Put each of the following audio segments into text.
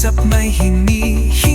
Kausap may hinihingi.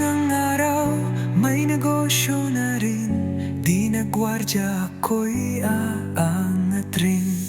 ng araw, may negosyo na rin. Di nagwardya ako'y aangat rin.